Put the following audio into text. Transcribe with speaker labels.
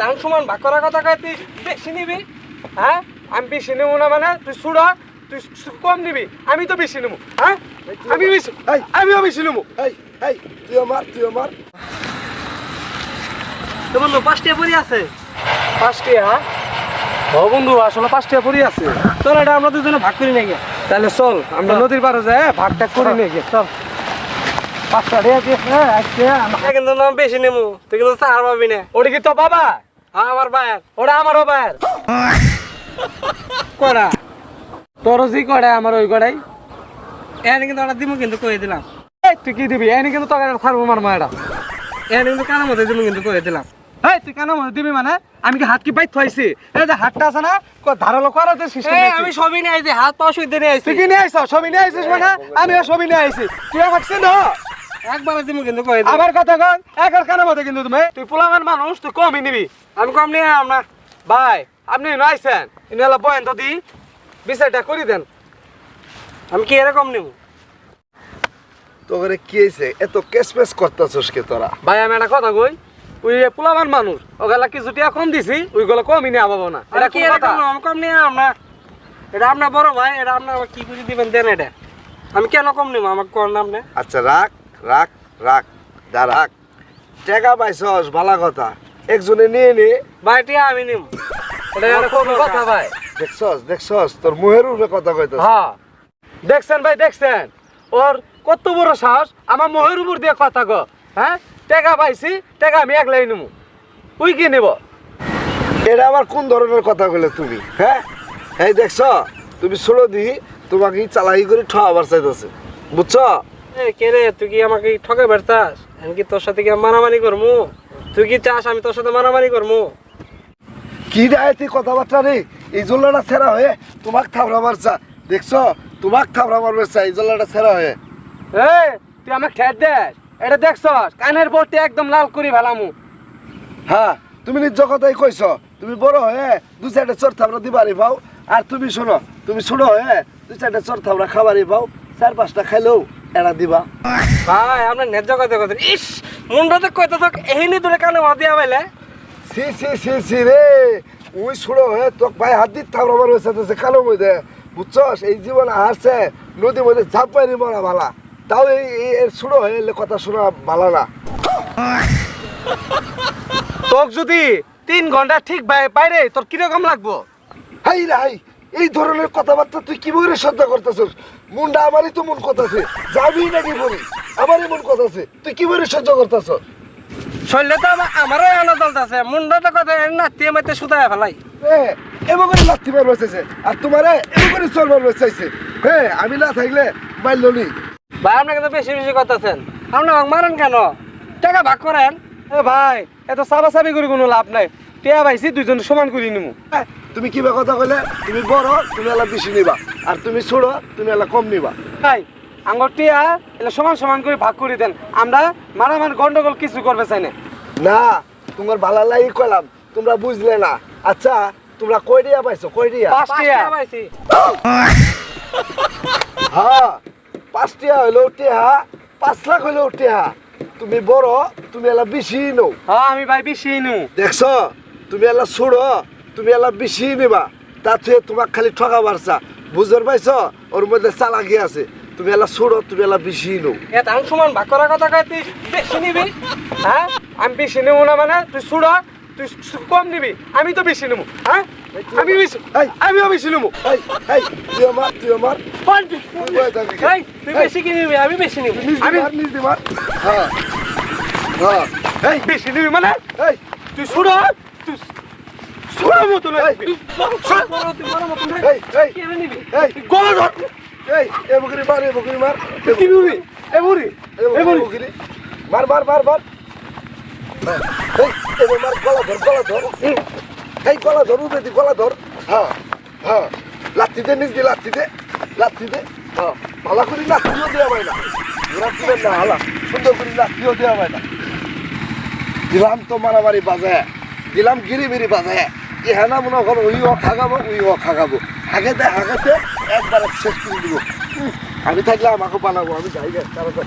Speaker 1: তার সমান ভাগ করার কথা কয় তুই বেশি নিবি? হ্যাঁ? আমি বেশি নেব না মানে তুই সুড় তুই কম নিবি। আমি তো বেশি নেব হ্যাঁ? আমি বেশি আমিও বেশি নেব।
Speaker 2: তুই আমার তুই আমার।
Speaker 1: তো পরি আছে? হ্যাঁ ও বন্ধু আসলে পাঁচটা পরি আছে। চল এটা আমরা দুজনে ভাগ করি নাকি? তাহলে চল আমরা নদীর পারে যাই ভাগটা করি নাকি? চল। পাঁচটা রে আছে আজকে কিন্তু নাম বেশি নেব তুই কিন্তু চার পাবি না। ওটা কি তো বাবা? হ্যাঁ আমার ভাইয়ের। ওটা আমারও ভাইয়ের। কড়া? তোর জি কড়া আমার ওই কড়াই। এনে কিন্তু ওটা দিব কিন্তু কয়ে দিলাম। এই তুই কি দিবি? এনে কিন্তু তোকে ছাড়বো মার মায়েরা। এনে কিন্তু কানের মধ্যে দিব কিন্তু কয়ে দিলাম। এই তুই মধ্যে দিবি মানে? আমি কি হাত কি পাই থইছি? এই যে হাতটা আছে না ক- ধারালো করার যে সিস্টেম
Speaker 3: আমি সবই নিয়ে আইছি হাত পা সুইতে নিয়ে আইছি
Speaker 1: তুই কি নিয়ে আইছ? ছবি নিয়ে আইছিস মানে? আমিও ছবি নিয়ে আইছি। তুই আমার চিন
Speaker 3: একবার দিব কিন্তু দিলাম
Speaker 1: আমার কথা কন একার কানের মধ্যে কিন্তু তুমি। তুই পোলামান মানুষ তুই কমই নিবি।
Speaker 3: আমি কম নিয়ে আমরা
Speaker 1: ভাই আপনি এনে আইছেন। এনে বয়েন তো দি। বিচারটা করি দেন।
Speaker 3: আমি কি এরকম নেব?
Speaker 2: তোকে কি হয়েছে এত কেস পেস করতেছস কে তোরা?
Speaker 1: ভাই আমি একটা কথা কই। ওই পোলামান মানুষ ওগুলা কিছু টিয়া কম দিছি ওইগুলো কমই নিয়ে আবাবো না। এটা
Speaker 3: কি
Speaker 1: কথা
Speaker 3: এরকম আমি কম নিয়ে আমরা এটা আপনার বড় ভাই এটা আপনার কি করে দিবেন দেন এটা। আমি কেন কম নেব? আমাকে কোন নাম না।
Speaker 2: আচ্ছা রাখ। রাখ রাখ দা রাখ টাকা পাইছস ভালো কথা। একজনে নিয়ে নে।
Speaker 3: ভাই টিয়া আমি
Speaker 1: কোন কথা ভাই।
Speaker 2: দেখছস দেখছস তোর মুহের উপরে কথা কইতেছ।
Speaker 1: হ্যাঁ। দেখছেন ভাই দেখছেন? ওর কত বড় সাহস আমার মহের উপর দিয়ে কথা গো হ্যাঁ? টাকা পাইছি টাকা আমি একলাই নেব তুই কি নেব?
Speaker 2: এটা আবার কোন ধরনের কথা কইলে তুমি? হ্যাঁ? এই দেখছ তুমি ছোড়ো দি তোমাকে চালাকি করে ঠকাবার চাইতেছে। বুঝছ?
Speaker 3: কে রে তুই কি আমাকে ঠকে বেড়তাস আমি কি তোর সাথে কি মারামারি করব তুই কি চাস আমি তোর সাথে মারামারি করব
Speaker 2: কি কথাবার্তা রে? এই জল্লাটা ছেঁড়া হয়ে তোমাক দেখছ? তোমাক এই জল্লাটা ছেঁড়া হয়ে।
Speaker 1: এই তুই আমাকে ঠেট দেস? এটা কানের একদম লাল করি ফেলামু।
Speaker 2: হ্যাঁ তুমি নিজ কথাই কইছ। তুমি বড় হয়ে দু চারটে চোর থাবড়া দিবারই পাও আর তুমি শোনো তুমি ছোট হয়ে দু চারটে চোর থাবড়া খাবারই পাও চার পাঁচটা খাইলেও এরা দিবা।
Speaker 3: ভাই আপনার ন্যায্য কথা কথা ইস মুন্ডাতে কইতে থাক এহিনি দূরে কানে মা দিয়া পাইলে।
Speaker 2: সি সি সি সি রে ওই ছোট হয়ে তোক ভাই হাত দিত থাবড়াবার হয়েছে কালো মধ্যে বুঝছস? এই জীবন হারছে নদীর মধ্যে ঝাপ পাইনি মরা ভালা তাও এই এর হয়ে এলে কথা শোনা ভালো না।
Speaker 1: তোক যদি তিন ঘণ্টা ঠিক বাই- বাইরে তোর কীরকম লাগবো?
Speaker 2: হাই রে হাই এই ধরনের কথাবার্তা তুই কি বলে সহ্য করতেছিস? মুন্ডা আমারই তো মন কথা আছে। যাবি নাকি বলি? আমারই মন কথা আছে। তুই কি বলে সহ্য করতেছ?
Speaker 3: শৈলে তো আমার আমারও এনে দলতাছে মুন্ডাতে কথা নাতিয়ে মাইতে সুতায় ফেলাই।
Speaker 2: এবার করে লাথি মারবার চাইছে আর তোমারে এবার করে চল মারবার চাইছে হ্যাঁ আমি না থাকলে মাইল নি
Speaker 3: ভাই আপনি কিন্তু বেশি বেশি করতেছেন। আপনি মারেন কেন? টাকা ভাগ করেন।
Speaker 1: এ ভাই এত চাবি করে কোনো লাভ নাই। টিয়া পাইছি দুজন সমান করে নিমু।
Speaker 2: তুমি কি বা কথা কইলে? তুমি বড় তুমি এলা বেশি নিবা। আর তুমি ছোট তুমি এলা কম নিবা।
Speaker 1: ভাই আঙ্গর টিয়া এলে সমান সমান করে ভাগ করে দেন। আমরা মারামার গন্ডগোল কিছু করবে চাই না।
Speaker 2: না তোমার ভালো লাগি কইলাম তোমরা বুঝলে না। আচ্ছা তোমরা কই দিয়া পাইছো? কই দিয়া
Speaker 1: পাঁচ
Speaker 3: পাঁচ
Speaker 1: টিয়া।
Speaker 3: পাইছি।
Speaker 2: হ্যাঁ পাঁচটিয়া হইলেও টেহা পাঁচ লাখ হইলেও টেহা তুমি বড় তুমি এলা বেশি নও।
Speaker 1: হ্যাঁ আমি ভাই বেশি নু
Speaker 2: দেখছ? তুমি এলা ছোড় তুমি এলা বেশি নিবা তাতে তোমাক খালি ঠকাবার চা বুঝতে পাইছ? ওর মধ্যে চালাকি আছে। তুমি এলা ছোড় তুমি এলা বেশি নো
Speaker 1: এ তার সমান ভাগ করার কথা কয় তুই? বেশি নিবি? হ্যাঁ? আমি বেশি নেব না মানে? তুই সুড় তুই কম নিবি। আমি তো বেশি নেব। হ্যাঁ? আমি বেশি। আমিও বেশি নেব।
Speaker 2: তুই আমার তুই আমার। তুই। বয়ে থাকবি কে?
Speaker 3: এই তুই বেশি কি নিবি? আমি বেশি নিবি।
Speaker 2: হ্যাঁ হ্যাঁ।
Speaker 1: বেশি নিবি মানে? তুই সুড় তুই সুড় মতো
Speaker 3: নিবি
Speaker 1: গলা ধর
Speaker 2: এ মার এ মার
Speaker 1: এ বুড়ি
Speaker 2: মার মার গলা ধর গলা ধর গলা ধর দি গলা ধর হ্যাঁ হ্যাঁ লাথি দে নিজ দি দে হ্যাঁ দেওয়া হয় না না হালা সুন্দর দেওয়া হয় না দিলাম তো মারামারি বাজায় দিলাম গিরি বিরি বাজায় ইহানা মনে কর ওই ও খাগাবো ওই ও খাগাবো। হাগেতে হাগেতে একবার শেষ করে দিব। আমি থাকলে আমাকে বানাবো আমি যাই তারপর